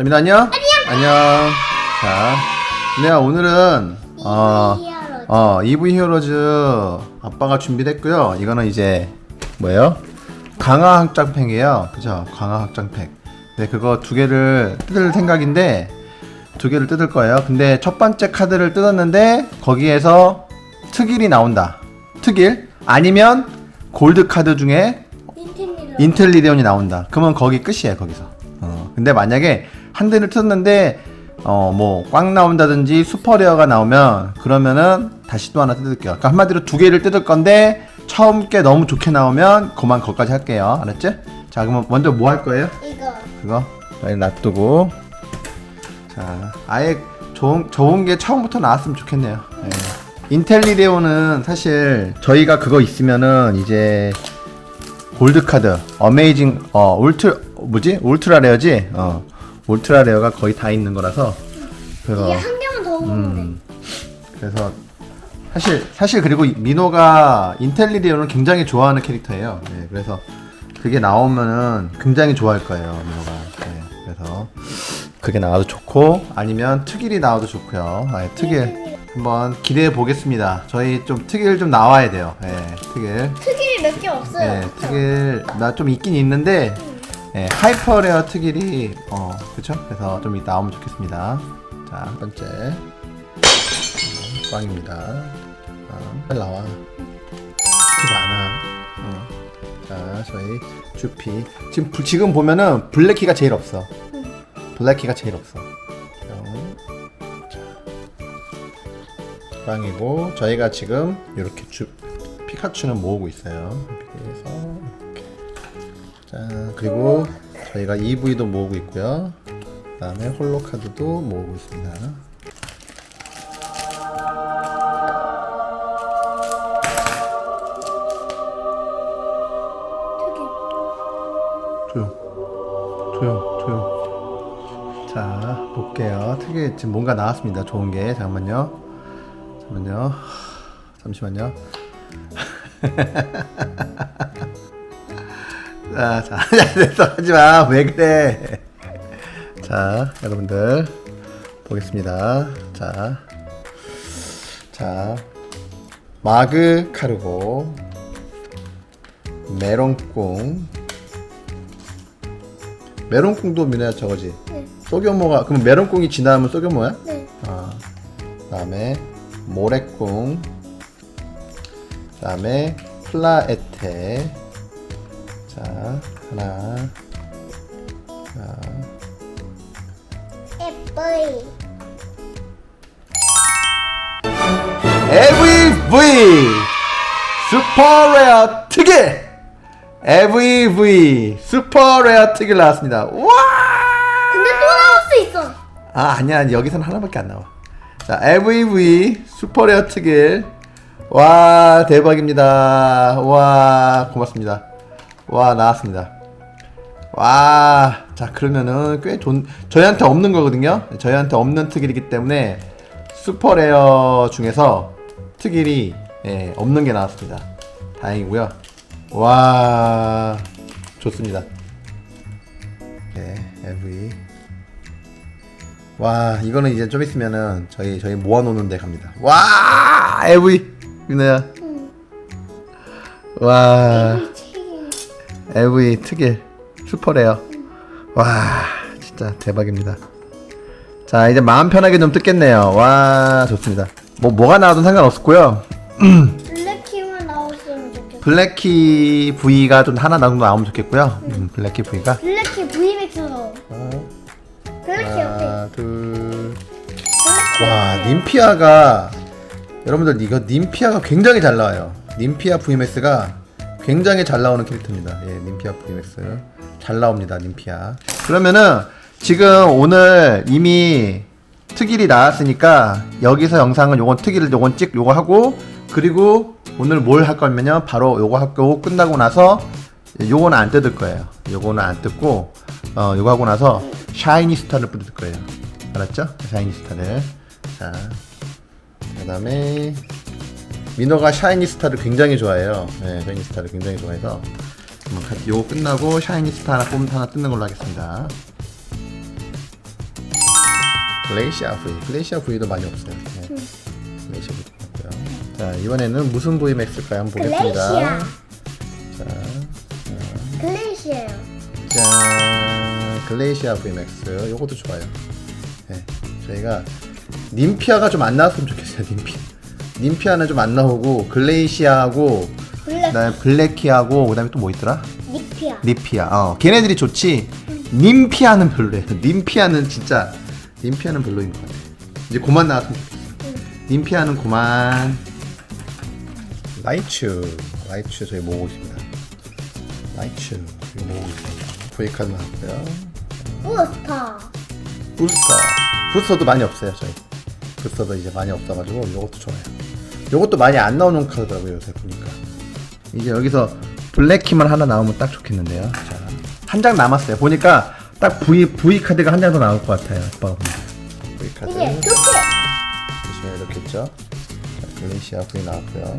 자, 민호 안녕? 안녕. 자, 민호야, 오늘은, 어, 히어로. 어, EV 히어로즈 아빠가 준비됐고요. 이거는 이제, 뭐예요? 강화 확장팩이에요. 그죠? 강화 확장팩. 네, 그거 두 개를 뜯을 생각인데, 두 개를 뜯을 거예요. 근데 첫 번째 카드를 뜯었는데, 거기에서 특일이 나온다. 특일? 아니면 골드 카드 중에. 인텔리데온이 나온다. 그러면 거기 끝이에요, 거기서. 어, 근데 만약에 한 대를 뜯었는데, 어, 뭐, 꽝 나온다든지 슈퍼레어가 나오면, 그러면은 다시 또 하나 뜯을게요. 그러니까 한마디로 두 개를 뜯을 건데, 처음 게 너무 좋게 나오면, 그만 거기까지 할게요. 알았지? 자, 그러면 먼저 뭐 할 거예요? 이거. 그거? 놔두고. 자, 아예 좋은, 좋은 게 처음부터 나왔으면 좋겠네요. 예. 인텔리데오는 사실 저희가 그거 있으면은 이제 골드 카드, 어메이징, 어, 울트, 뭐지? 울트라 레어지? 어, 울트라 레어가 거의 다 있는 거라서. 그래서, 이게 한 개만 더 오면 음, 그래서, 사실, 사실 그리고 민호가 인텔리데오는 굉장히 좋아하는 캐릭터예요. 네, 그래서 그게 나오면은 굉장히 좋아할 거예요, 민호가. 네, 그래서 그게 나와도 좋고, 아니면 특일이 나와도 좋고요. 아, 특일. 한번 기대해 보겠습니다. 저희 좀 특일 좀 나와야 돼요. 네, 특일. 돼. 특일이 몇 개 없어요. 네, 특일 나 좀 있긴 있는데 네, 하이퍼레어 특일이 어 그쵸? 그래서 좀 이따 나오면 좋겠습니다. 자, 첫 번째 어, 꽝입니다. 어, 빨리 나와. 주피 많아. 어. 자, 저희 주피 지금 부- 지금 보면은 블랙키가 제일 없어. 블랙키가 제일 없어. 어. 자, 꽝이고 저희가 지금 이렇게 주 피카츄는 모으고 있어요. 이렇게. 자 그리고 저희가 EV도 모으고 있고요. 그 다음에 홀로 카드도 모으고 있습니다. 조용, 조용, 조용. 자 볼게요. 특히 지금 뭔가 나왔습니다. 좋은 게 잠깐만요. 잠깐만요. 잠시만요. 자, 자, 야, 됐어, 하지 마. 왜 그래? 자, 여러분들 보겠습니다. 자, 자, 마그 카르고, 메론꿍, 메론꿍도 미나야 저거지. 네. 소규모가 그럼 메론꿍이 지나면 소규모야? 네. 아, 그다음에 모래꿍, 그다음에 플라에테, 자 하나, 자, 예뻐이. EVV 슈퍼 레어 특일 EVV 슈퍼 레어 특일 나왔습니다. 와! 근데 또 나올 수 있어. 아 아니야. 여기서는 하나밖에 안 나와. 자 LVV 슈퍼 레어 특일 와 대박입니다. 와 고맙습니다 와 나왔습니다. 와 자 그러면은 꽤 좋은 저희한테 없는 거거든요. 저희한테 없는 특일이기 때문에 슈퍼 레어 중에서 특일이 예, 없는 게 나왔습니다. 다행이고요. 와 좋습니다. 네 LV 와 이거는 이제 좀 있으면은 저희 저희 모아놓는 데 갑니다. 와 LV 응. 와. LV 특일 슈퍼레어. 와 진짜 대박입니다. 자 이제 마음 편하게 좀 뜯겠네요. 와 좋습니다. 뭐 뭐가 나와도 상관없고요. 블랙키만 나왔으면 좋겠어. 블랙키 V가 좀 하나 정도 나오면 좋겠고요. 음, 블랙키 V가. 블랙키 V맥스로. 어, 블랙키 옆에. 하나 둘. 블랙키 와. 님피아가 여러분들 이거 님피아가 굉장히 잘 나와요. 님피아 VMAX가 굉장히 잘 나오는 캐릭터입니다. 예 님피아 VMAX 잘 나옵니다 님피아. 그러면은 지금 오늘 이미 특일이 나왔으니까 여기서 영상은 요건 특일을 요건 찍 요거 하고 그리고 오늘 뭘 할 거면요. 바로 요거 하고 끝나고 나서 요거는 안 뜯을 거예요. 요거는 안 뜯고 어 요거 하고 나서 샤이니 스타를 뿌릴 거예요. 알았죠? 샤이니 스타를. 자 그다음에 민호가 샤이니 스타를 굉장히 좋아해요. 네, 샤이니 스타를 굉장히 좋아해서 같이 요거 끝나고 샤이니 스타 하나 뽑 하나 뜯는 걸로 하겠습니다. 글레이시아 V. 글레이시아 V도 많이 없어요. 네. 글레이시아 V도 없고요. 자, 이번에는 무슨 VMAX일까요? 한번 보겠습니다. 글레이시아. 자, 글레이시아요. 짠. 글레이시아 VMAX. 요것도 좋아요. 네. 저희가 님피아가 좀 안 나왔으면 좋겠어요. 님피. 님피아는 좀 안 나오고 글레이시아하고 블랙 그다음에 블랙키하고 그다음에 또 뭐 있더라? 니피아. 어, 걔네들이 좋지. 님피아는 별로예요. 님피아는 진짜 님피아는 별로인 것 같아. 이제 그만 나왔으면 좋겠어. 님피아는 그만. 라이츄. 라이츄 저희 모으고 있습니다. 라이츄. 이거 모으고 있습니다. 브이카드 나왔고요. 부스터. 부스터. 부스터도 많이 없어요, 저희. 부스터도 이제 많이 없어가지고 이것도 좋아요. 이것도 많이 안 나오는 카드더라고요, 요새 보니까. 이제 여기서 블랙키만 하나 나오면 딱 좋겠는데요. 자, 한장 남았어요. 보니까 딱 V, V 카드가 한 장 더 나올 것 같아요. 아빠가 보니까. V 카드. 이게 두께. 보시면 이렇게 있죠. 자, 글레이시아 V 나왔고요.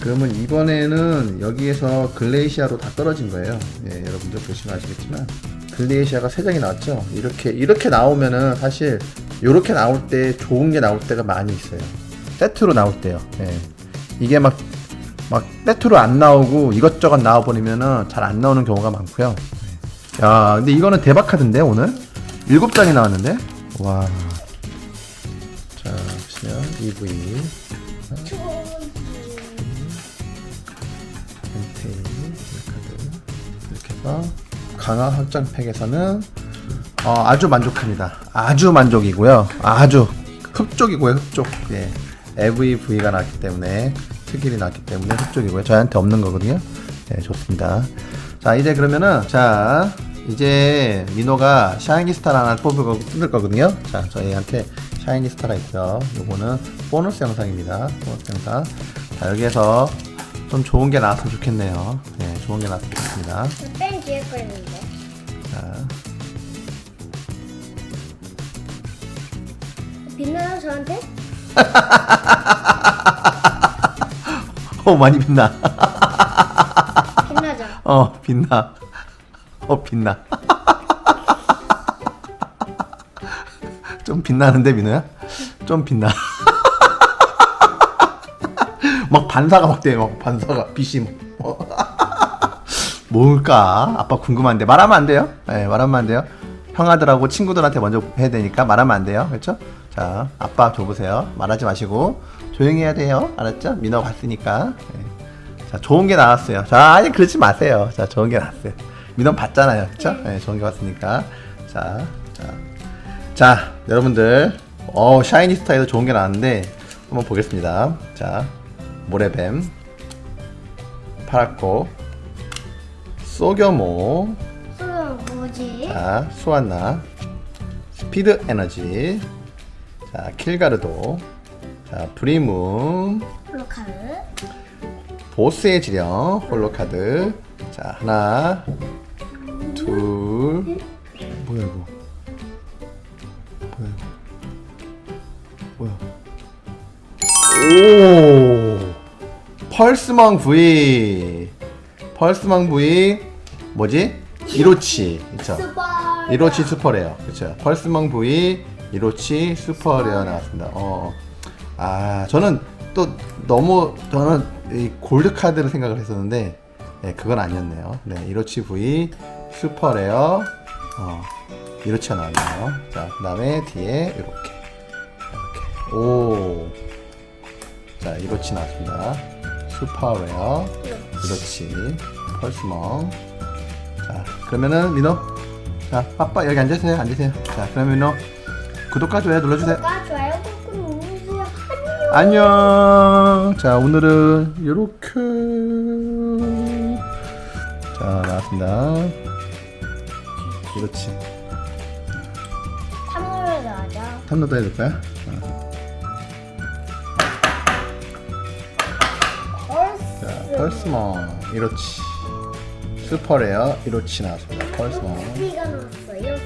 그러면 이번에는 여기에서 글레이시아로 다 떨어진 거예요. 예, 여러분들 보시면 아시겠지만 글레이시아가 세 장이 나왔죠. 이렇게 이렇게 나오면은 사실 이렇게 나올 때 좋은 게 나올 때가 많이 있어요. 세트로 나올 때요. 예. 이게 막 막 세트로 안 나오고 이것저것 나와 버리면은 잘 안 나오는 경우가 많고요. 야, 근데 이거는 대박 카드인데 오늘 일곱 장이 나왔는데 와. 자, 보시면 EV 카드 이렇게 해서 강화 확장 팩에서는 어, 아주 만족합니다. 아주 만족이고요. 아주 흡족이고요. 흡족. 예. AVV가 나왔기 때문에 특일이 나왔기 때문에 흡족이고요. 저희한테 없는 거거든요. 네, 좋습니다. 자, 이제 그러면은 자, 이제 민호가 샤이니 스타를 하나 뽑을 거, 뜯을 거거든요. 자, 저희한테 샤이니 스타가 있고요. 요거는 보너스 영상입니다. 보너스 영상. 자, 여기에서 좀 좋은 게 나왔으면 좋겠네요. 네, 좋은 게 나왔으면 좋겠습니다. 뺀 뒤에 거 있는데. 자, 빛나요 저한테? 어, 많이 빛나. 빛나죠. 어, 빛나. 어, 빛나. 좀 빛나는데, 민호야? 좀 빛나. 막 반사가 막 돼, 막 반사가, 빛이. 뭐. 뭘까? 아빠 궁금한데. 말하면 안 돼요? 네, 말하면 안 돼요. 형아들하고 친구들한테 먼저 해야 되니까 말하면 안 돼요. 그렇죠? 자, 아빠 줘보세요. 말하지 마시고. 조용히 해야 돼요. 알았죠? 민호 봤으니까. 네. 자, 좋은 게 나왔어요. 자, 아니, 그러지 마세요. 자, 좋은 게 나왔어요. 민원 봤잖아요. 그쵸? 네, 좋은 게 왔으니까. 자, 자. 자, 여러분들. 어, 샤이니 스타에도 좋은 게 나왔는데, 한번 보겠습니다. 자, 모래뱀. 파랗고. 소겨모. 자, 수완나. 스피드 에너지. 자, 킬가르도. 자, 브리문. 플로카드. 보스의 지령 홀로카드 자 하나 둘 뭐야 이거 뭐야 이거 뭐야 오 펄스멍 V 펄스멍 V 뭐지 이로치. 그쵸. 이로치 슈퍼레어 그쵸. 펄스멍 V 이로치 슈퍼레어 나왔습니다. 어. 아 저는 또 너무 저는 이 골드 카드를 생각을 했었는데 네, 그건 아니었네요. 네 이로치 V 슈퍼레어 어, 이로치가 나왔네요. 자 그 다음에 뒤에 이렇게. 이렇게. 오자 이로치 나왔습니다. 슈퍼레어 이로치 펄스멍. 자 그러면은 민호 자 빠빠 여기 앉으세요 앉으세요 자 그러면 민호 구독과 좋아요 눌러주세요 구독과 좋아요 꾹꾹 눌러주세요. 안녕. 안녕. 자, 오늘은 이렇게 자 나왔습니다. 그렇지. 3월에 나가자. 탐로도 해줄 거야? 어. 자, 펄스몬 이렇지. 슈퍼레어 이렇지 나왔습니다. 펄스몬. 스피가 나왔어. 이렇게.